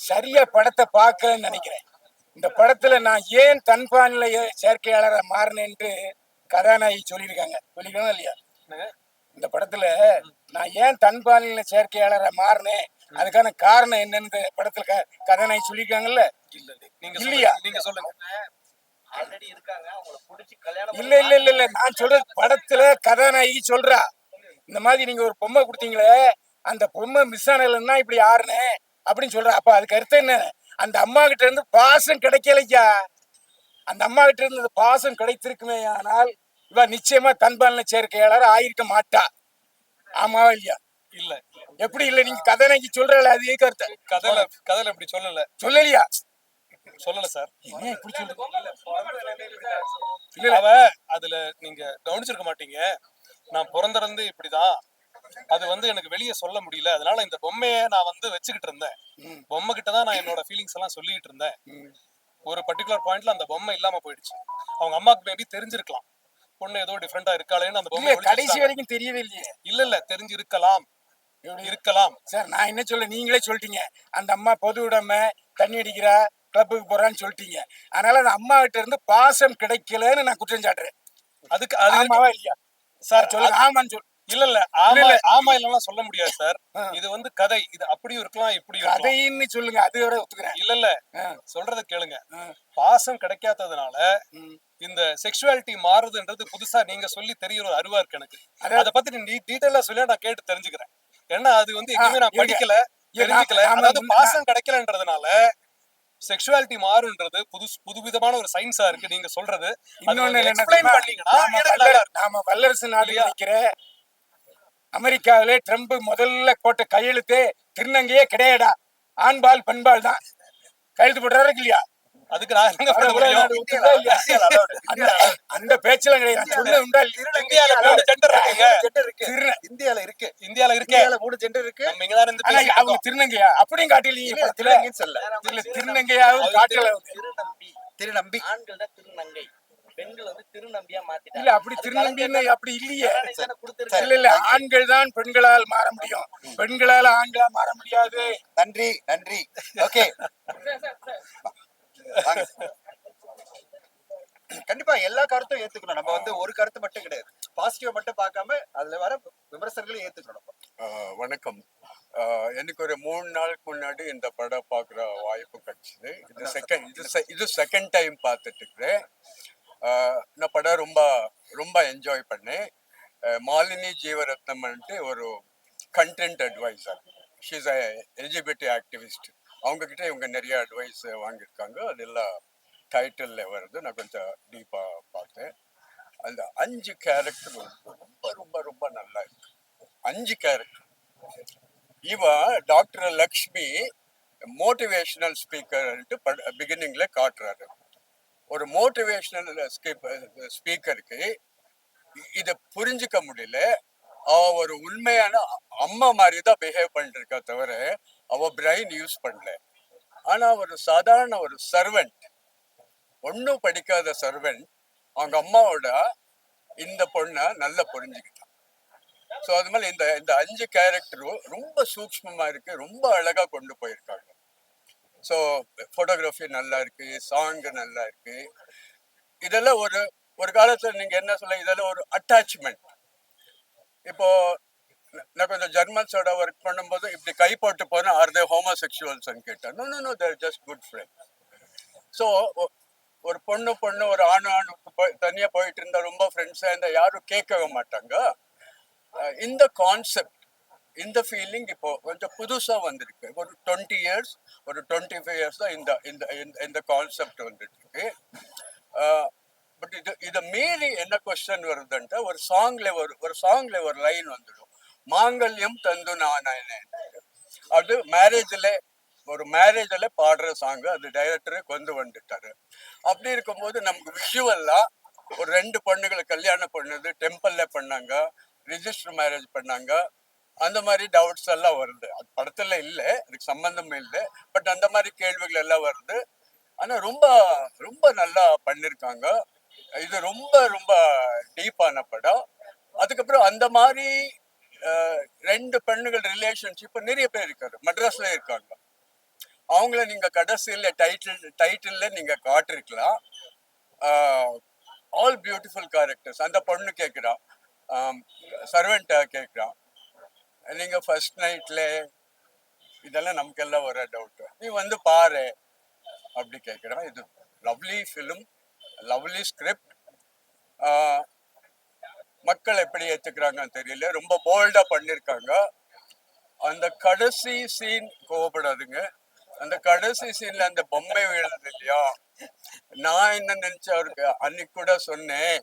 சரியா படத்தை பார்க்கலன்னு நினைக்கிறேன். இந்த படத்துல நான் ஏன் தன்பான்ல செயற்கையாளரை மாறினேன்ட்டு கதாநாயகி சொல்லியிருக்காங்க. சொல்லியிருக்காங்க இல்லையா? இந்த படத்துல நான் ஏன் தன்பாலின செயற்கையாளரை மாறினேன் அதுக்கான காரணம் என்னன்னு படத்துல கதாநாயகி சொல்லியிருக்காங்கல்ல? இல்லையா? நீங்க சொல்லுங்க. இல்ல இல்ல இல்ல இல்ல நான் சொல்றது படத்துல கதாநாயகி சொல்றா. இந்த மாதிரி நீங்க ஒரு பொம்மை கொடுத்தீங்களே அந்த பொம்மை மிஸ் ஆனதுன்னா இப்படி ஆறுனே அப்படின்னு சொல்றா அப்ப அதுக்கு அர்த்தம் என்ன? அந்த அம்மா கிட்ட இருந்து பாசம் கிடைக்கலையா? அந்த அம்மா கிட்ட இருந்து பாசம் கிடைத்திருக்குமே ஆனால் இவ நிச்சயமா தன்பாலின சேர்க்கையாளர் ஆயிருக்க மாட்டா. ஆமாவா இல்லையா? இல்ல. எப்படி இல்ல? நீங்க கதாநாயகி சொல்றல அது கருத்து? கதையில கதையில இப்படி சொல்லல. சொல்லலையா? சொல்லல சார். ஏன் இப்படி சொல்றீங்க? அவ அதுல நீங்க கவனிச்சிருக்க மாட்டீங்க. நான் பிறந்திருந்து இப்படிதான். அது வந்து எனக்கு வெளியே சொல்ல முடியல. அதனால இந்த பொம்மையை நான் வந்து வச்சுக்கிட்டு இருந்தேன். பொம்மை கிட்ட தான் நான் என்னோட ஃபீலிங்ஸ் எல்லாம் சொல்லிட்டு இருந்தேன். ஒரு பர்டிகுலர் பாயிண்ட்ல அந்த பொம்மை இல்லாம போயிடுச்சு. அவங்க அம்மாக்கு மேபி தெரிஞ்சிருக்கலாம். பொண்ணு ஏதோ டிஃப்ரெண்டா இருக்காளேன்னு அந்த பொம்மை கடைசி வரைக்கும் தெரியவே இல்லையே. இல்ல இல்ல தெரிஞ்சிருக்கலாம்? இருக்கலாம். சார் நான் என்ன சொல்ல நீங்களே சொல்லிட்டீங்க. அந்த அம்மா பொது உடைமை தண்ணி அடிக்கிறா கிளப்புக்கு போறான்னு சொல்லிட்டீங்க. அதனால அந்த அம்மா கிட்ட இருந்து பாசம் கிடைக்கலன்னு நான் குற்றம் சாட்டுறேன். அதுக்கு அது ஆமாவா இல்லையா? சார் சொல்லுங்க. ஆமான்னு சொல் இல்ல இல்ல. ஆமா. ஆமா இல்லலாம் சொல்ல முடியாது சார். இது வந்து கதை. இது அப்படியும் இருக்கலாம் இருக்கலாம். கதைன்னு சொல்லுங்க. அது வரை ஒத்துக்கிறேன். இல்ல இல்ல. சொல்றத கேளுங்க. பாசம் கிடைக்காததுனால. இந்த செக்ஷுவாலிட்டி மாறுதுன்றது புதுசா நீங்க சொல்லி தெரியற ஒரு அறிவா இருக்கு எனக்கு. அத பத்தி நீ டீடைலா சொல்லி நான் கேட்டு தெரிஞ்சுக்கிறேன். ஏன்னா அது வந்து எங்கேயுமே நான். படிக்கல தெரிஞ்சுக்கல. அதாவது பாசம் கிடைக்கலன்றதுனால செக்ஷுவாலிட்டி மாறுன்றது புது புதுவிதமான ஒரு சயின்ஸா இருக்கு நீங்க சொல்றது. நாம வல்லரசு நாடு இல்லையா? அமெரிக்காவிலே ட்ரம்ப் முதல்ல போட்ட கையெழுத்தே திருநங்கையே கிடையாடா ஆண்பால் பெண்பால் தான் கையெழுத்து போடுறாரு இல்லையா? அதுக்கு? அந்த இல்லையா? இந்தியால இருக்கு. இந்தியால இருக்கு. இந்தியால இருக்கே. இந்தியால மூணு ஜெண்டர் இருக்கு. அவங்க. திருநங்கையா? அப்படியும் காட்டலீங்க திருநங்கைன்னு இல்ல திருநங்கையாவும் காட்டல. திருநம்பி. திருநம்பி. ஆண்கள் தான் திருநங்கை. பெண்கள் வந்து திருநம்பியா மாத்திட்டாங்க. இல்ல அப்படி திருநங்கைன்னு அப்படி இல்லையே. இல்ல இல்ல ஆண்கள் தான் பெண்களால் மாற முடியும். பெண்களால ஆண்களா மாற முடியாது. நன்றி நன்றி. ஓகே. கண்டிப்பா எல்லா கருத்தும் ஏத்துக்கணும். நம்ம வந்து ஒரு கருத்து மட்டும் கிடையாது. பாசிட்டிவ் மட்டும் பார்க்காம அதுல வர விமர்சனங்களையும் ஏத்துக்கணும் வணக்கம். ஆஹ் எனக்கு ஒரு மூணு நாளுக்கு முன்னாடி இந்த படம் பார்க்குற வாய்ப்பு கிடைச்சிது. இது செகண்ட் இது இது செகண்ட் டைம் பார்த்துட்டு இருக்கிறேன். இந்த நான் படம் ரொம்ப ரொம்ப என்ஜாய் பண்ணேன் மாலினி ஜீவரத்னம் ஒரு content adviser she's a LGBT activist அவங்க கிட்ட இவங்க நிறைய அட்வைஸ் வாங்கியிருக்காங்க அதெல்லாம் டைட்டிலில் வருது நான் கொஞ்சம் டீப்பாக பார்த்தேன் அந்த அஞ்சு கேரக்டர் ரொம்ப ரொம்ப ரொம்ப நல்லா இருக்கு அஞ்சு கேரக்டர் இவ டாக்டர் லக்ஷ்மி மோட்டிவேஷனல் ஸ்பீக்கர்ன்ட்டு பிகினிங்ல காட்டுறாரு ஒரு மோட்டிவேஷனல் ஸ்பீக்கருக்கு இதை புரிஞ்சுக்க முடியல. அவ ஒரு உண்மையான அம்மா மாதிரி தான் பிஹேவ் பண்ணிருக்கா தவிர அவ பிரெயின் யூஸ் பண்ணல. ஆனா ஒரு சாதாரண ஒரு சர்வெண்ட் ஒன்றும் படிக்காத சர்வெண்ட் அவங்க அம்மாவோட இந்த பொண்ணை நல்லா புரிஞ்சுக்கிட்டான் ஸோ அது மாதிரி இந்த இந்த அஞ்சு கேரக்டரும் ரொம்ப சூக்ஷ்மமா இருக்கு ரொம்ப அழகா கொண்டு போயிருக்காங்க. ஸோ ஃபோட்டோகிராஃபி நல்லா இருக்கு சாங் நல்லா இருக்கு இதெல்லாம் ஒரு ஒரு காலத்தில் நீங்கள் என்ன சொல்ல இதெல்லாம் ஒரு அட்டாச்மெண்ட் இப்போ நான் கொஞ்சம் ஜெர்மன்ஸோட ஒர்க் பண்ணும்போது இப்படி கை போட்டு போனா ஆர் தே ஹோமோசெக்சுவல்ஸ் கேட்டேன். No no no they're just good friend so ஒரு பொண்ணு பொண்ணு ஒரு ஆணு ஆணுக்கு போய் தனியாக போயிட்டு இருந்தால் ரொம்ப ஃப்ரெண்ட்ஸாக இருந்தால் யாரும் கேட்கவே மாட்டாங்க. இந்த கான்செப்ட் இந்த ஃபீலிங் இப்போ கொஞ்சம் புதுசாக வந்திருக்கு. ஒரு டுவெண்ட்டி இயர்ஸ் ஒரு டுவெண்ட்டி ஃபைவ் இயர்ஸ் தான் இந்த இந்த இந்த- இந்த கான்செப்ட் வந்துட்டு பட் இது இதை மீறி என்ன கொஸ்டின் வருதுன்ட்டு ஒரு சாங்ல ஒரு ஒரு சாங்ல ஒரு லைன் வந்துடும். மாங்கல்யம் தந்து நான் அது மேரேஜில் ஒரு மேரேஜில் பாடுற சாங்கு அது டைரக்டரே கொண்டு வந்துட்டாரு. அப்படி இருக்கும்போது நமக்கு விஷுவல்லா ஒரு ரெண்டு பொண்ணுகளை கல்யாணம் பண்ணது டெம்பிளில் பண்ணாங்க ரிஜிஸ்டர் மேரேஜ் பண்ணாங்க அந்த மாதிரி டவுட்ஸ் எல்லாம் வருது. அது படத்துல இல்லை அதுக்கு சம்பந்தமே இல்லை. பட் அந்த மாதிரி கேள்விகள் எல்லாம் வருது. ஆனா ரொம்ப ரொம்ப நல்லா பண்ணிருக்காங்க. இது ரொம்ப ரொம்ப டீப்பான படம். அதுக்கப்புறம் அந்த மாதிரி ரெண்டு பெண்ணுகள் ரிலேஷன்ஷிப் நிறைய பேர் இருக்காரு. மெட்ராஸ்ல இருக்காங்க. அவங்கள நீங்க கடைசியில் டைட்டில் டைட்டில்ல நீங்க காட்டிருக்கலாம். ஆல் பியூட்டிஃபுல் கேரக்டர்ஸ் அந்த பொண்ணு கேட்குறான் சர்வெண்ட்டை கேட்குறான் நீங்கள் ஃபர்ஸ்ட் நைட்ல இதெல்லாம் நமக்கெல்லாம் ஒரு டவுட் நீ வந்து பாரு அப்படி கேட்குறான் இது லவ்லி ஃபிலிம் லவ்லி ஸ்கிரிப்ட் மக்கள் எப்படி ஏற்றுக்கிறாங்கன்னு தெரியல. ரொம்ப போல்டாக பண்ணிருக்காங்க. அந்த கடைசி சீன் கோவப்படாதுங்க. அந்த கடைசி சீன்ல அந்த பொம்மை விழுது இல்லையா? நான் என்ன நினைச்சேன் அவருக்கு அன்னைக்கு கூட சொன்னேன்.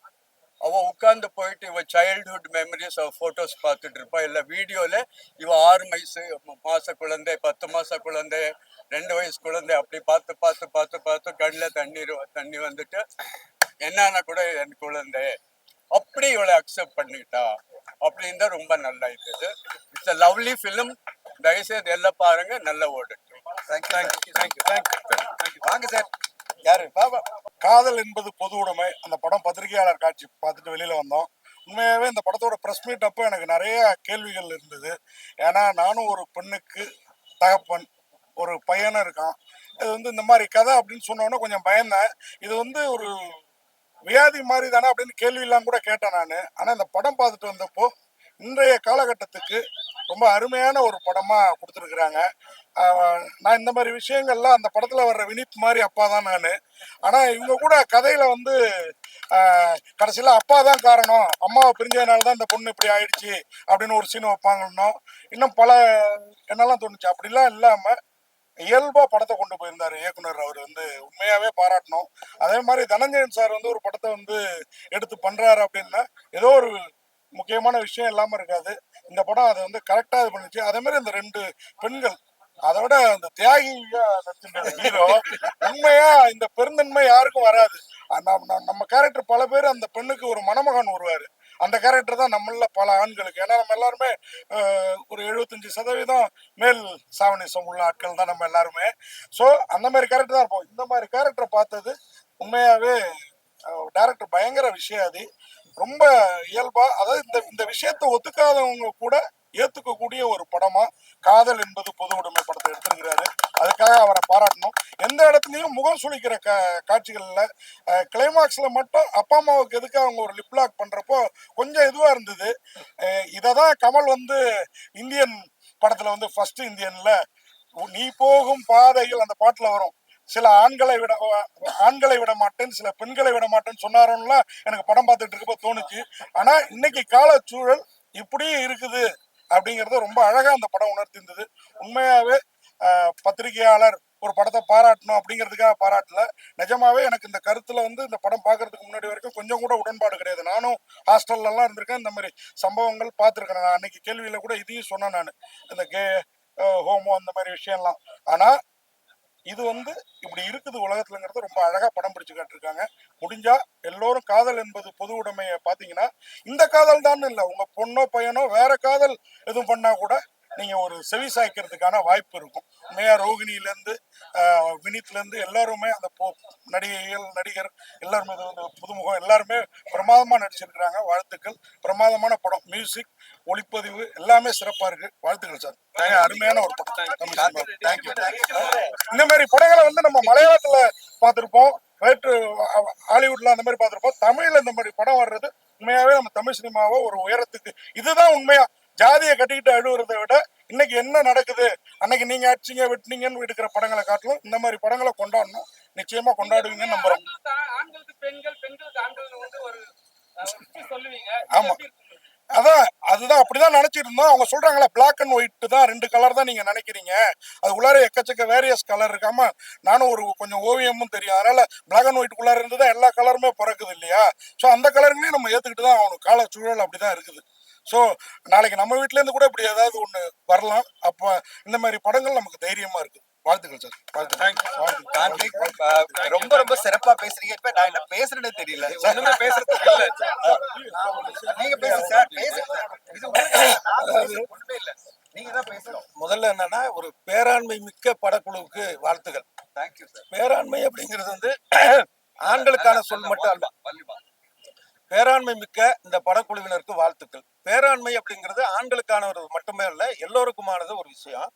அவ உட்காந்து போயிட்டு இவள் சைல்டுஹுட் மெமரிஸ் அவள் ஃபோட்டோஸ் பார்த்துட்டு இருப்பா. இல்ல வீடியோல இவ ஆறு வயசு மாச குழந்தை பத்து மாச குழந்தை ரெண்டு வயசு குழந்தை அப்படி பார்த்து பார்த்து பார்த்து பார்த்து கண்ணில் தண்ணீர் தண்ணி வந்துட்டு என்னன்னா கூட என் குழந்தை அப்படி இவளை அக்செப்ட் பண்ணிட்டா? அப்படின்னு தான் ரொம்ப நல்லா இருந்தது. இட்ஸ் அ லவ்லி ஃபிலிம் தயவுசெய்து எல்லாம் பாருங்க. நல்ல ஓடு thank you thank you thank you வாங்க சார். யாரு? காதல் என்பது பொது உடைமை. அந்த படம் பத்திரிகையாளர் காட்சி பார்த்துட்டு வெளியில வந்தோம். உண்மையாகவே இந்த படத்தோட ப்ரெஸ் மீட் அப்போ எனக்கு நிறைய கேள்விகள் இருந்தது. ஏன்னா நானும் ஒரு பெண்ணுக்கு தகப்பன் ஒரு பையனும் இருக்கான். இது வந்து இந்த மாதிரி கதை அப்படின்னு சொன்னோன்னே கொஞ்சம் பயந்தேன். இது வந்து ஒரு வியாதி மாதிரி தானே அப்படின்னு கேள்வியெல்லாம் கூட கேட்டேன் நான். ஆனால் இந்த படம் பார்த்துட்டு வந்தப்போ இன்றைய காலகட்டத்துக்கு ரொம்ப அருமையான ஒரு படமா கொடுத்துருக்குறாங்க. நான் இந்த மாதிரி விஷயங்கள்லாம் அந்த படத்துல வர்ற வினித் மாதிரி அப்பா தான் நான். ஆனா இவங்க கூட கதையில வந்து கடைசியில் கடைசியில அப்பா தான் காரணம். அம்மாவை பிரிஞ்சதுனால தான் இந்த பொண்ணு இப்படி ஆயிடுச்சு அப்படின்னு ஒரு சீன் வைப்பாங்கன்னோ இன்னும் பல என்னெல்லாம் தோணுச்சு? அப்படிலாம் இல்லாம இயல்பா படத்தை கொண்டு போயிருந்தார் இயக்குனர். அவர் வந்து உண்மையாவே பாராட்டணும். அதே மாதிரி தனஞ்சயன் சார் வந்து ஒரு படத்தை வந்து எடுத்து பண்றாரு அப்படின்னா ஏதோ ஒரு முக்கியமான விஷயம் இல்லாம இருக்காது. இந்த படம் அதை வந்து கரெக்டா இது பண்ணுச்சு. அதே மாதிரி இந்த ரெண்டு பெண்கள் அதை விட அந்த தியாகியா நடிச்சிருந்த ஹீரோ உண்மையா இந்த பெருந்தன்மை யாருக்கும் வராது. நம்ம கேரக்டர் பல பேர் அந்த பெண்ணுக்கு ஒரு மணமகன் வருவாரு. அந்த கேரக்டர் தான் நம்மள பல ஆண்களுக்கு. ஏன்னா நம்ம எல்லாருமே ஒரு எழுபத்தஞ்சு சதவீதம் மேல் சாவணிசம் உள்ள ஆட்கள் தான் நம்ம எல்லாருமே. ஸோ அந்த மாதிரி கேரக்டர் தான் இருப்போம். இந்த மாதிரி கேரக்டரை பார்த்தது உண்மையாவே டேரக்டர் பயங்கர விஷயம் அது ரொம்ப இயல்பா அதாவது இந்த இந்த விஷயத்த ஒத்துக்காதவங்க கூட ஏத்துக்கக்கூடிய ஒரு படமா காதல் என்பது பொது உடைமை படத்தை எடுத்திருக்கிறாரு. அதுக்காக அவரை பாராட்டணும். எந்த இடத்துலையும் முகம் சுளிக்கிற கா காட்சிகள்ல கிளைமாக்ஸ்ல மட்டும் அப்பா அம்மாவுக்கு எதுக்கு அவங்க ஒரு லிப்லாக் பண்றப்போ கொஞ்சம் இதுவா இருந்தது. இதை தான் கமல் வந்து இந்தியன் படத்துல வந்து ஃபர்ஸ்ட் இந்தியன்ல நீ போகும் பாதையில் அந்த பாட்டுல வரும். சில ஆண்களை விட ஆண்களை விட மாட்டேன் சில பெண்களை விட மாட்டேன்னு சொன்னாரோம்லாம் எனக்கு படம் பார்த்துட்டு இருக்கப்போ தோணுச்சு. ஆனா இன்னைக்கு காலச்சூழல் இப்படியே இருக்குது அப்படிங்கறத ரொம்ப அழகா அந்த படம் உணர்த்திருந்தது. உண்மையாவே பத்திரிகையாளர் ஒரு படத்தை பாராட்டணும் அப்படிங்கிறதுக்காக பாராட்டல. நிஜமாவே எனக்கு இந்த கருத்துல வந்து இந்த படம் பார்க்கறதுக்கு முன்னாடி வரைக்கும் கொஞ்சம் கூட உடன்பாடு கிடையாது. நானும் ஹாஸ்டல்ல எல்லாம் இருந்திருக்கேன். இந்த மாதிரி சம்பவங்கள் பார்த்துருக்கேன். நான் அன்னைக்கு கேள்வியில கூட இதையும் சொன்னேன் நான். இந்த கே ஹோமோ அந்த மாதிரி விஷயம்லாம். ஆனா இது வந்து இப்படி இருக்குது உலகத்துலங்கிறது ரொம்ப அழகா படம் பிடிச்சு காட்டிருக்காங்க முடிஞ்சா எல்லோரும் காதல் என்பது பொது உடைமையை பாத்தீங்கன்னா இந்த காதல் தான் இல்லை. உங்க பொண்ணோ பையனோ வேற காதல் எதுவும் பண்ணா கூட நீங்க ஒரு செவி சாய்க்கிறதுக்கான வாய்ப்பு இருக்கும். உண்மையா ரோகிணில இருந்து வினித்ல இருந்து எல்லாருமே அந்த பொ- நடிகைகள் நடிகர் எல்லாருமே புதுமுகம் எல்லாருமே பிரமாதமா நடிச்சிருக்கிறாங்க. வாழ்த்துக்கள். பிரமாதமான படம். மியூசிக் ஒளிப்பதிவு எல்லாமே சிறப்பா இருக்கு. வாழ்த்துக்கள் சார். அருமையான ஒரு படம். தேங்க்யூ இந்த மாதிரி படங்களை வந்து நம்ம மலையாளத்துல பார்த்திருப்போம். வேற்று ஹாலிவுட்ல அந்த மாதிரி பார்த்திருப்போம். தமிழ்ல இந்த மாதிரி படம் வர்றது உண்மையாவே நம்ம தமிழ் சினிமாவை ஒரு உயரத்துக்கு இதுதான் உண்மையா ஜாதியை கட்டிக்கிட்டு அழுவுறதை விட இன்னைக்கு என்ன நடக்குது? அன்னைக்கு நீங்க அடிச்சீங்க வெட்டினீங்கன்னு எடுக்கிற படங்களை காட்டிலும் இந்த மாதிரி படங்களை கொண்டாடணும் நிச்சயமா கொண்டாடுவீங்கன்னு நம்புறோம். ஆமா. அதான் அதுதான் அப்படிதான் நினைச்சிட்டு இருந்தோம். அவங்க சொல்றாங்களா பிளாக் அண்ட் ஒயிட் தான் ரெண்டு கலர் தான் நீங்க நினைக்கிறீங்க. அது உள்ளார எக்கச்சக்க வேரியஸ் கலர் இருக்காம நானும் ஒரு கொஞ்சம் ஓவியமும் தெரியும். அதனால பிளாக் அண்ட் ஒயிட் குள்ளார இருந்து தான் எல்லா கலருமே பிறக்குது இல்லையா? ஸோ அந்த கலருங்களையும் நம்ம ஏத்துக்கிட்டு தான் ஆகணும். கால சூழல் அப்படிதான் இருக்குது. ஸோ நாளைக்கு நம்ம வீட்ல இருந்து கூட இப்படி ஏதாவது ஒண்ணு வரலாம். அப்ப இந்த மாதிரி படங்கள் நமக்கு தைரியமா இருக்கு. வாழ்த்துக்கள் சார். வாழ்த்துக்கள். வாழ்த்துக்கள். ரொம்ப ரொம்ப சிறப்பா பேசுறீங்க. இப்ப நான் என்ன பேசுறேனே தெரியல. ஒண்ணுமே இல்ல நீங்க பேசுங்க சார். பேசுங்க சார். இது உங்களுக்கு நான் பேசுறது ஒண்ணுமே இல்ல. நீங்க தான் பேசணும். முதல்ல என்னன்னா ஒரு பேராண்மை மிக்க படக்குழுவுக்கு வாழ்த்துகள் தேங்க்யூ சார் பேராண்மை அப்படிங்கிறது வந்து ஆண்களுக்கான சொல் மட்டும் அல்ல. பேராண்மை மிக்க இந்த படக்குழுவினருக்கு வாழ்த்துக்கள். பேராண்மை அப்படிங்கிறது ஆண்களுக்கானது மட்டுமே இல்லை எல்லோருக்குமானது ஒரு விஷயம்.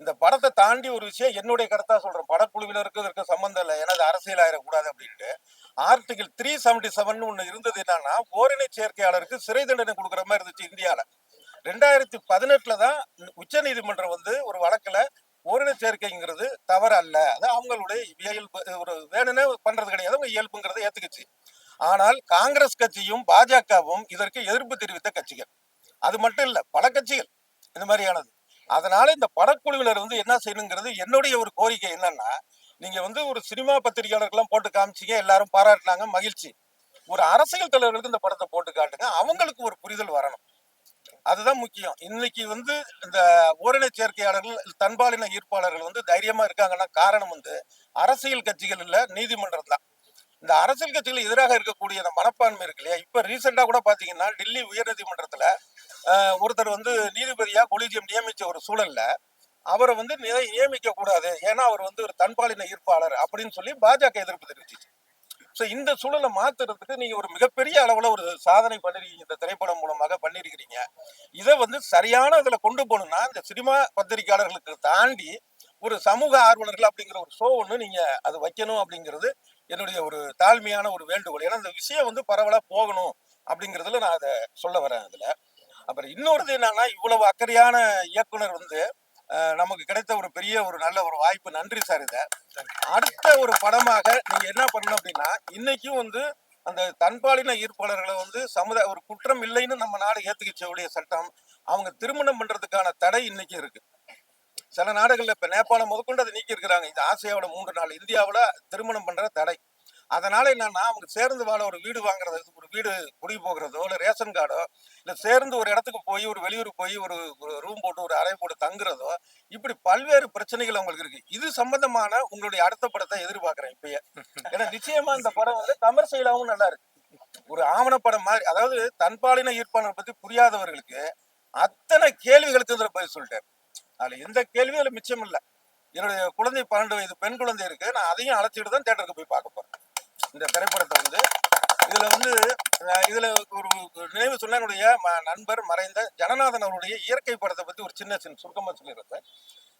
இந்த படத்தை தாண்டி ஒரு விஷயம் என்னுடைய கருத்தா சொல்றேன். படக்குழுவினருக்கு இதற்கு சம்பந்தம் இல்லை. ஏன்னா அது அரசியல் ஆயிடக்கூடாது அப்படின்ட்டு. ஆர்டிகிள் த்ரீ செவன்டி செவன் ஒன்று இருந்தது என்னன்னா ஓரினை சேர்க்கையாளருக்கு சிறை தண்டனை கொடுக்குற மாதிரி இருந்துச்சு இந்தியாவில் ரெண்டாயிரத்தி பதினெட்டுல தான் உச்ச நீதிமன்றம் வந்து ஒரு வழக்குல ஓரின சேர்க்கைங்கிறது தவறு அல்ல. அது அவங்களுடைய இயல்பு ஒரு வேணும்னே பண்றது கிடையாது. அவங்க இயல்புங்கிறத ஏத்துக்குச்சு. ஆனால் காங்கிரஸ் கட்சியும் பாஜகவும் இதற்கு எதிர்ப்பு தெரிவித்த கட்சிகள். அது மட்டும் இல்லை பல கட்சிகள் இந்த மாதிரியானது. அதனால இந்த படக்குழுவினர் வந்து என்ன செய்யணுங்கிறது என்னுடைய ஒரு கோரிக்கை என்னன்னா நீங்க வந்து ஒரு சினிமா பத்திரிகையாளர்கள்லாம் போட்டு காமிச்சிங்க எல்லாரும் பாராட்டினாங்க மகிழ்ச்சி. ஒரு அரசியல் தலைவர்களுக்கு இந்த படத்தை போட்டு காட்டுங்க அவங்களுக்கு ஒரு புரிதல் வரணும். அதுதான் முக்கியம். இன்னைக்கு வந்து இந்த ஓரின சேர்க்கையாளர்கள் தன்பாலின ஈர்ப்பாளர்கள் வந்து தைரியமா இருக்காங்கன்னா காரணம் வந்து அரசியல் கட்சிகள் இல்லை நீதிமன்றம் தான். இந்த அரசியல் கட்சிகள் எதிராக இருக்கக்கூடிய அந்த மனப்பான்மை இருக்கு இல்லையா? இப்போ ரீசெண்டாக கூட பார்த்தீங்கன்னா டெல்லி உயர்நீதிமன்றத்தில் ஒருத்தர் வந்து நீதிபதியாக கொலிஜியம் நியமித்த ஒரு சூழல்ல அவரை வந்து நியமிக்க கூடாது. ஏன்னா அவர் வந்து ஒரு தன்பாலின ஈர்ப்பாளர் அப்படின்னு சொல்லி பாஜக எதிர்ப்பு தெரிவிச்சிச்சு. ஸோ இந்த சூழலை மாத்துறதுக்கு நீங்க ஒரு மிகப்பெரிய அளவுல ஒரு சாதனை பண்ணிருக்கீங்க இந்த திரைப்படம் மூலமாக பண்ணிருக்கிறீங்க. இதை வந்து சரியான இதுல கொண்டு போகணும்னா இந்த சினிமா பத்திரிகையாளர்களுக்கு தாண்டி ஒரு சமூக ஆர்வலர்கள் அப்படிங்கிற ஒரு ஷோ ஒன்று நீங்கள் அது வைக்கணும் அப்படிங்கிறது என்னுடைய ஒரு தாழ்மையான ஒரு வேண்டுகோள். ஏன்னா இந்த விஷயம் வந்து பரவலாக போகணும் அப்படிங்கிறதுல நான் அதை சொல்ல வரேன் அதில். அப்புறம் இன்னொருது என்னன்னா இவ்வளவு அக்கறையான இயக்குனர் வந்து நமக்கு கிடைத்த ஒரு பெரிய ஒரு நல்ல ஒரு வாய்ப்பு. நன்றி சார் இதை. அடுத்த ஒரு படமாக நீங்க என்ன பண்ணணும் அப்படின்னா இன்னைக்கும் வந்து அந்த தன்பாலின ஈர்ப்பாளர்களை வந்து சமுதாய ஒரு குற்றம் இல்லைன்னு நம்ம நாடு ஏத்துக்கிச்சக்கூடிய சட்டம் அவங்க திருமணம் பண்றதுக்கான தடை இன்னைக்கு இருக்கு. சில நாடுகள்ல இப்ப நேபாளம் முதற்கொண்டு அதை நீக்கி இருக்கிறாங்க இது ஆசியாவோட மூன்று நாள். இந்தியாவில் திருமணம் பண்ற தடை. அதனால என்னன்னா அவங்க சேர்ந்து வாழ ஒரு வீடு வாங்குறது ஒரு வீடு குடி போகிறதோ இல்ல ரேஷன் கார்டோ இல்ல சேர்ந்து ஒரு இடத்துக்கு போய் ஒரு வெளியூர் போய் ஒரு ரூம் போட்டு ஒரு அறை போட்டு தங்குறதோ இப்படி பல்வேறு பிரச்சனைகள் அவங்களுக்கு இருக்கு. இது சம்பந்தமான உங்களுடைய அடுத்த படத்தை எதிர்பார்க்குறேன் இப்பயே. ஏன்னா நிச்சயமா இந்த படம் வந்து கமர்ஷியலாவும் நல்லா இருக்கு. ஒரு ஆவணப்படம் மாதிரி அதாவது தன்பாலின ஈர்ப்பாளர் பத்தி புரியாதவர்களுக்கு அத்தனை கேள்விகளுக்கு பதில் சொல்லிட்டேன். அதில் எந்த கேள்வியும் அதில் மிச்சம் இல்லை. என்னுடைய குழந்தை பன்னெண்டு வயது பெண் குழந்தை இருக்கு. நான் அதையும் அழைச்சிட்டு தான் தேட்டருக்கு போய் பார்க்க போறேன். இந்த திரைப்படத்தை வந்து. இதுல வந்து இதுல ஒரு நினைவு சொன்ன என்னுடைய ம- நண்பர் மறைந்த ஜனநாதன் அவருடைய இயற்கை படத்தை பத்தி ஒரு சின்ன சின்ன சுருக்கமா சொல்லியிருந்தேன்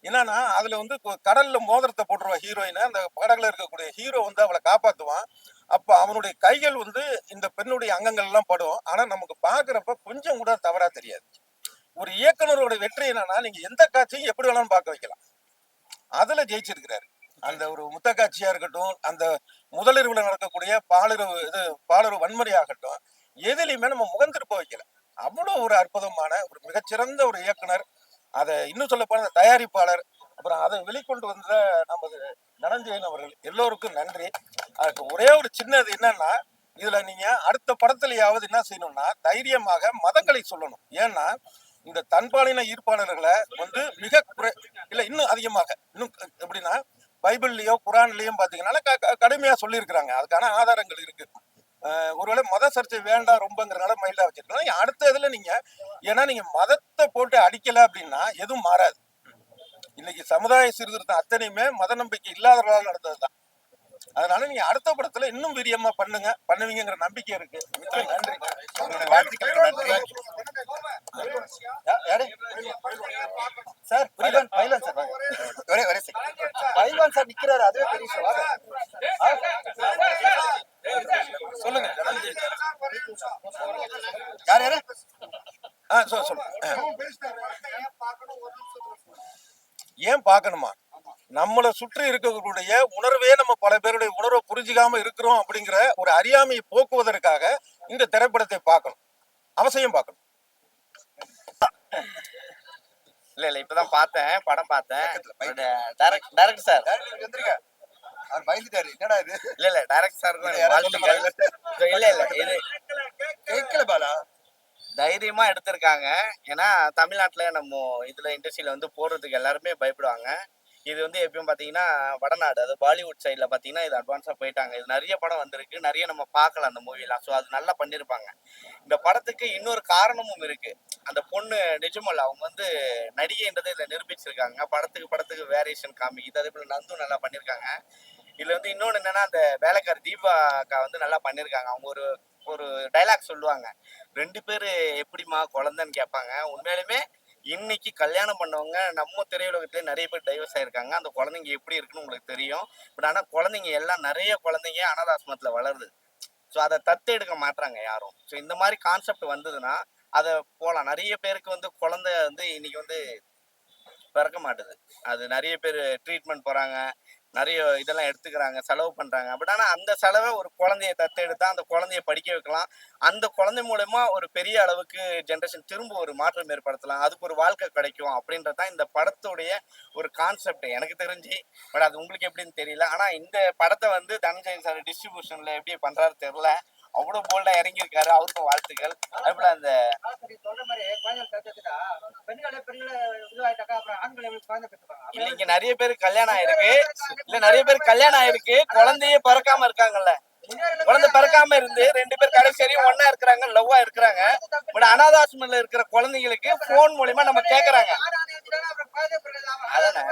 என்னன்னா அதுல வந்து கடல்ல மோதிரத்தை போட்டுருவா ஹீரோயினை. அந்த படகுல இருக்கக்கூடிய ஹீரோ வந்து அவளை காப்பாத்துவான். அப்ப அவனுடைய கைகள் வந்து இந்த பெண்ணுடைய அங்கங்கள் எல்லாம் படும். ஆனா நமக்கு பாக்குறப்ப கொஞ்சம் கூட தவறா தெரியாது. ஒரு இயக்குனரோட வெற்றி என்னன்னா நீங்க எந்த காட்சியும் எப்படி வேணாலும் பார்க்க வைக்கலாம். அதுல ஜெயிச்சிருக்கிறாரு. அந்த ஒரு முத்த காட்சியா இருக்கட்டும் அந்த முதலிரவுல நடக்கக்கூடிய பாலுறவு இது பாலுறவு வன்முறை ஆகட்டும் எதுலையுமே நம்ம முகம் திருப்ப வைக்கல. அவ்வளோ ஒரு அற்புதமான ஒரு மிகச்சிறந்த ஒரு இயக்குனர். அதை இன்னும் சொல்ல போன தயாரிப்பாளர் அப்புறம் அதை வெளிக்கொண்டு வந்த நமது நனஞ்சயன் அவர்கள் எல்லோருக்கும் நன்றி. அதுக்கு ஒரே ஒரு சின்னது என்னன்னா இதுல நீங்க அடுத்த படத்துலயாவது என்ன செய்யணும்னா தைரியமாக மதங்களை சொல்லணும். ஏன்னா இந்த தன்பாலின ஈர்ப்பாளர்களை வந்து மிக குறை இல்ல இன்னும் அதிகமாக இன்னும் எப்படின்னா பைபிள்லயோ குரான்லயும் பாத்தீங்கன்னா க- க- கடுமையா சொல்லியிருக்கிறாங்க. அதுக்கான ஆதாரங்கள் இருக்கு. ஒருவேளை மத சர்ச்சை வேண்டாம் ரொம்பங்கிறனால மைல்டா வச்சிருக்கலாம் அடுத்த இதுல நீங்க ஏன்னா நீங்க மதத்தை போட்டு அடிக்கல அப்படின்னா எதுவும் மாறாது. இன்னைக்கு சமுதாய சீர்திருத்தம் அத்தனையுமே மத நம்பிக்கை இல்லாதவர்களால் நடந்ததுதான். அதனால நீங்க அடுத்த படத்துல இன்னும் வீரியமா பண்ணுங்க. பண்ணுவீங்கங்கிற நம்பிக்கை இருக்கு. நன்றி. உங்களுடைய யாரு? சார் பைலான் பைலான் சார். ஒரே ஒரே பைலான் சார் நிக்கிறாரு. அதுவே பெரிய. சொல்லுங்க. யார் யாரு? ஆ சொல் சொல்லு. ஏன் பார்க்கணுமா? நம்மளை சுற்றி இருக்கக்கூடிய உணர்வே நம்ம பல பேருடைய உணர்வை புரிஞ்சுக்காம இருக்கிறோம் அப்படிங்கிற ஒரு அறியாமையை போக்குவதற்காக இந்த திரைப்படத்தை பார்க்கணும். அவசியம் பார்க்கணும். இல்ல இல்ல இப்பதான் பார்த்தேன் படம் பார்த்தேன். டைரக்ட் சார் அவர் பயந்துட்டாரு. என்னடா இது? இல்ல இல்ல டைரக்ட் சார் இல்ல, இல்ல இல்ல இது கேட்கல பாலா. தைரியமா எடுத்திருக்காங்க. ஏன்னா தமிழ்நாட்டுல நம்ம இதுல இண்டஸ்ட்ரியில வந்து போடுறதுக்கு எல்லாருமே பயப்படுவாங்க. இது வந்து எப்பயும் பார்த்தீங்கன்னா வடநாடு அது பாலிவுட் சைடில் பார்த்தீங்கன்னா இது அட்வான்ஸாக போயிட்டாங்க. இது நிறைய படம் வந்திருக்கு. நிறைய நம்ம பார்க்கலாம் அந்த மூவிலாம் ஸோ அது நல்லா பண்ணியிருப்பாங்க இந்த படத்துக்கு இன்னொரு காரணமும் இருக்குது அந்த பொண்ணு நிஜமல்ல அவங்க வந்து நடிகைன்றதை இதில் நிரூபிச்சிருக்காங்க. படத்துக்கு படத்துக்கு வேரியேஷன் காமிக்குது. அதே போல் நந்தும் நல்லா பண்ணியிருக்காங்க இதில் வந்து இன்னொன்று என்னென்னா அந்த வேலைக்கார் தீபா அக்கா வந்து நல்லா பண்ணியிருக்காங்க அவங்க ஒரு ஒரு டைலாக் சொல்லுவாங்க. ரெண்டு பேர் எப்படிம்மா குழந்தைன்னு கேட்பாங்க. உண்மையிலுமே இன்னைக்கு கல்யாணம் பண்ணவங்க நம்ம திரையுலகத்திலே நிறைய பேர் டைவர்ஸ் ஆயிருக்காங்க. அந்த குழந்தைங்க எப்படி இருக்குன்னு உங்களுக்கு தெரியும். பட் ஆனால் குழந்தைங்க எல்லாம் நிறைய குழந்தைங்க அனாதாசிரமத்தில் வளருது. ஸோ அதை தத்தெடுக்க மாட்டுறாங்க யாரும். ஸோ இந்த மாதிரி கான்செப்ட் வந்ததுன்னா அதை போகலாம் நிறைய பேருக்கு வந்து குழந்தை வந்து இன்னைக்கு வந்து பிறக்க மாட்டுது. அது நிறைய பேர் ட்ரீட்மெண்ட் போகிறாங்க நிறைய இதெல்லாம் எடுத்துக்கிறாங்க செலவு பண்றாங்க. பட் ஆனா அந்த செலவை ஒரு குழந்தைய தத்தெடுத்தா அந்த குழந்தைய படிக்க வைக்கலாம். அந்த குழந்தை மூலயமா ஒரு பெரிய அளவுக்கு ஜென்ரேஷன் திரும்ப ஒரு மாற்றம் ஏற்படுத்தலாம். அதுக்கு ஒரு வாழ்க்கை கிடைக்கும் அப்படின்றது தான் இந்த படத்துடைய ஒரு கான்செப்ட் எனக்கு தெரிஞ்சு பட் அது உங்களுக்கு எப்படின்னு தெரியல. ஆனா இந்த படத்தை வந்து தனஞ்சயன் சார் டிஸ்ட்ரிபியூஷன்ல எப்படி பண்றாரு தெரியல. அவ்வளவு போல்டா இறங்கியிருக்காரு. அவருக்கும் வாழ்த்துக்கள். அதுபோல அந்த இங்க நிறைய பேர் கல்யாணம் ஆயிருக்கு. இல்ல நிறைய பேர் கல்யாணம் ஆயிருக்கு. குழந்தையே பிறக்காம இருக்காங்கல்ல. குழந்தை பிறக்காம இருந்து ரெண்டு பேர் கடைசி ஒண்ணா இருக்கிறாங்க லவ்வா இருக்கிறாங்க. பட் அனாதாசிரமில் இருக்கிற குழந்தைங்களுக்கு போன் மூலியமா நம்ம கேக்குறாங்க. அதானே.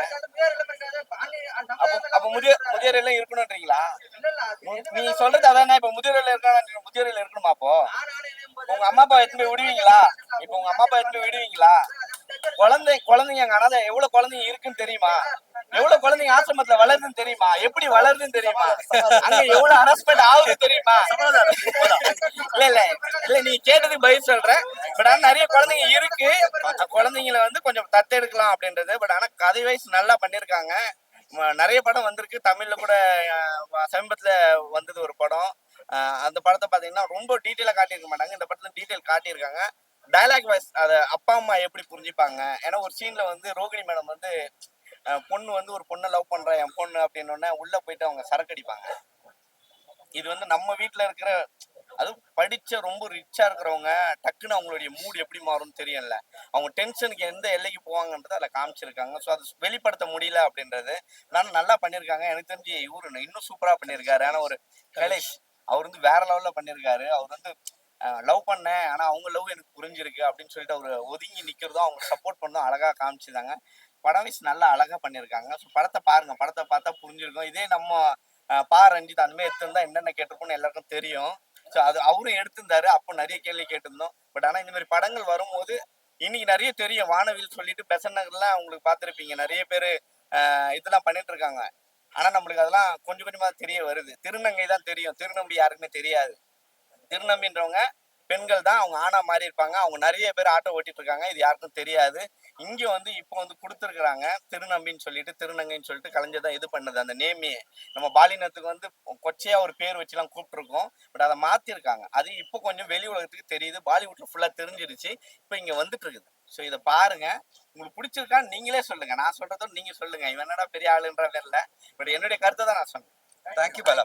அப்ப அப்ப முதியோர் முதியோர் எல்லாம் இருக்கணும்ன்றீங்களா? நீ சொல்றது அதானே இப்ப முதியோர்ல இருக்காங்க முதியோர்ல இருக்கணுமா அப்போ? உங்க அம்மா அப்பா எடுத்து போய் விடுவீங்களா? இப்ப உங்க அம்மா அப்பா எடுத்து போய் விடுவீங்களா? குழந்தை குழந்தைங்க அங்க அனாதை எவ்வளவு குழந்தைங்க இருக்குன்னு தெரியுமா? எவ்வளவு குழந்தைங்க ஆசிரமத்துல வளருதுன்னு தெரியுமா? எப்படி வளருதுன்னு தெரியுமா? அங்க எவ்வளவு ஹராஸ்மெண்ட் ஆகுது தெரியுமா? இல்ல இல்ல இல்ல நீ கேட்டதுக்கு பதில் சொல்றேன். பட் ஆனா நிறைய குழந்தைங்க இருக்கு. அந்த குழந்தைங்கள வந்து கொஞ்சம் தத்தெடுக்கலாம் அப்படின்றது. பட் ஆனா கதை வைஸ் நல்லா பண்ணிருக்காங்க. நிறைய படம் வந்திருக்கு. தமிழ்ல கூட சமீபத்துல வந்தது ஒரு படம். அந்த படத்தை பாத்தீங்கன்னா ரொம்ப டீட்டெயிலா காட்டியிருக்க மாட்டாங்க. இந்த படத்துல டீட்டெயில் காட்டியிருக்காங்க. டயலாக் வைஸ் அதை அப்பா அம்மா எப்படி புரிஞ்சுப்பாங்க? ஏன்னா ஒரு சீன்ல வந்து ரோகிணி மேடம் வந்து பொண்ணு வந்து ஒரு பொண்ணை லவ் பண்ற என் பொண்ணு அப்படின்னு உள்ள போயிட்டு அவங்க சரக்கு அடிப்பாங்க. இது வந்து நம்ம வீட்டுல இருக்கிற அதுவும் படிச்ச ரொம்ப ரிச்சா இருக்கிறவங்க டக்குன்னு அவங்களுடைய மூடு எப்படி மாறும்னு தெரியல அவங்க டென்ஷனுக்கு எந்த எல்லைக்கு போவாங்கன்றதை அதில் காமிச்சிருக்காங்க. ஸோ அதை வெளிப்படுத்த முடியல அப்படின்றது நான் நல்லா பண்ணியிருக்காங்க எனக்கு தெரிஞ்சு இவரு இன்னும் சூப்பராக பண்ணியிருக்காரு ஆனால் ஒரு கலேஷ் அவர் வந்து வேற லெவலில் பண்ணியிருக்காரு அவர் வந்து லவ் பண்ணேன். ஆனால் அவங்க லவ் எனக்கு புரிஞ்சிருக்கு அப்படின்னு சொல்லிட்டு அவர் ஒதுங்கி நிற்கிறதும் அவங்க சப்போர்ட் பண்ணதும் அழகாக காமிச்சிருந்தாங்க படம் வைஸ் நல்லா அழகாக பண்ணியிருக்காங்க ஸோ படத்தை பாருங்கள் படத்தை பார்த்தா புரிஞ்சிருக்கும். இதே நம்ம பா. ரஞ்சித் அந்த மாதிரி எடுத்திருந்தா என்னென்ன கேட்டிருக்கோம்னு எல்லாருக்கும் தெரியும். ஸோ அது அவரும் எடுத்திருந்தாரு. அப்போ நிறைய கேள்வி கேட்டிருந்தோம். பட் ஆனா இந்த மாதிரி படங்கள் வரும்போது இன்னைக்கு நிறைய தெரியும். வானவில் சொல்லிட்டு பெசன் நகர்லாம் உங்களுக்கு பார்த்துருப்பீங்க. நிறைய பேர் இதெல்லாம் பண்ணிட்டு இருக்காங்க ஆனா நம்மளுக்கு அதெல்லாம் கொஞ்சம் கொஞ்சமா தெரிய வருது. திருநங்கை தான் தெரியும். திருநம்பி யாருக்குமே தெரியாது. திருநம்பின்றவங்க பெண்கள் தான் அவங்க ஆனா மாறி இருப்பாங்க. அவங்க நிறைய பேர் ஆட்டோ ஓட்டிட்டு இருக்காங்க. இது யாருக்கும் தெரியாது. இங்க வந்து இப்போ வந்து கொடுத்துருக்குறாங்க. திருநம்பின்னு சொல்லிட்டு திருநங்கைன்னு சொல்லிட்டு கலைஞர் தான் இது பண்ணது. அந்த நேமே நம்ம பாலினத்துக்கு வந்து கொச்சையா ஒரு பேர் வச்சுலாம் கூப்பிட்டுருக்கோம். பட் அதை மாத்திருக்காங்க. அது இப்போ கொஞ்சம் வெளி உலகத்துக்கு தெரியுது. பாலிவுட்ல ஃபுல்லா தெரிஞ்சிருச்சு. இப்போ இங்க வந்துட்டு இருக்குது ஸோ இதை பாருங்க. உங்களுக்கு பிடிச்சிருக்கான்னு நீங்களே சொல்லுங்க. நான் சொல்றதும் நீங்க சொல்லுங்க. இவன் என்னடா பெரிய ஆளுன்ற பேர்ல பட் என்னுடைய கருத்தை தான் நான் சொன்னேன் தேங்க்யூ பாலா.